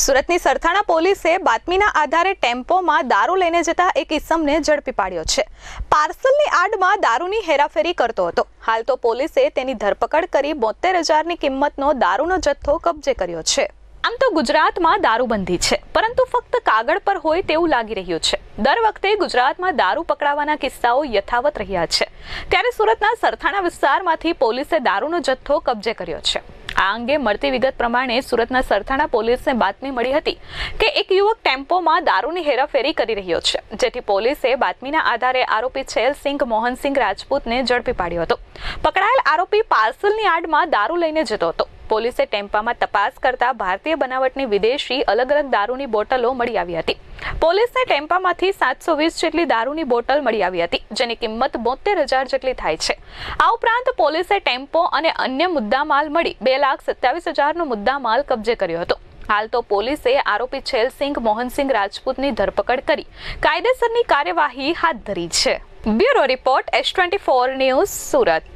સુરતની સરથાણા પોલીસે બાતમીના આધારે ટેમ્પોમાં દારૂ લઈને જતા એક ઇસમને ઝડપી પાડ્યો છે. પાર્સલની આડમાં દારૂની હેરાફેરી કરતો હતો. હાલ તો પોલીસે તેની ધરપકડ કરી બોતેર હજારની કિંમતનો દારૂનો જથ્થો કબજે કર્યો છે. આમ તો ગુજરાતમાં દારૂબંધી છે, પરંતુ ફક્ત કાગળ પર હોય તેવું લાગી રહ્યું છે. દર વખતે ગુજરાતમાં દારૂ પકડાવાના કિસ્સાઓ યથાવત રહ્યા છે. ત્યારે સુરતના સરથાણા વિસ્તારમાંથી પોલીસે દારૂનો જથ્થો કબજે કર્યો છે. આ અંગે મળતી વિગત પ્રમાણે સુરતના સરથાણા પોલીસને બાતમી મળી હતી કે એક યુવક ટેમ્પોમાં દારૂની હેરાફેરી કરી રહ્યો છે, જેથી પોલીસે બાતમીના આધારે આરોપી છેલસિંહ મોહનસિંહ રાજપૂતને ઝડપી પાડ્યો હતો. પકડાયેલ આરોપી પાર્સલની આડમાં દારૂ લઈને જતો હતો. પોલીસે ટેમ્પામાં તપાસ કરતા ભારતીય બનાવટની વિદેશી અલગ અલગ દારૂની બોટલો મળી આવી હતી. પોલીસને ટેમ્પામાંથી સાતસો વીસ જેટલી દારૂની બોટલ મળી આવી હતી, જેની કિંમત બોતેર હજાર જેટલી થાય છે. આ ઉપરાંત પોલીસે ટેમ્પો અને અન્ય મુદ્દામાલ મળી બે લાખ સત્યાવીસ હજારનો મુદ્દામાલ કબજે કર્યો હતો. હાલ તો પોલીસે આરોપી છેલસિંહ મોહનસિંહ રાજપૂતની ધરપકડ કરી, કાયદેસરની કાર્યવાહી હાથ ધરી છે. Bureau report S twenty four news Surat.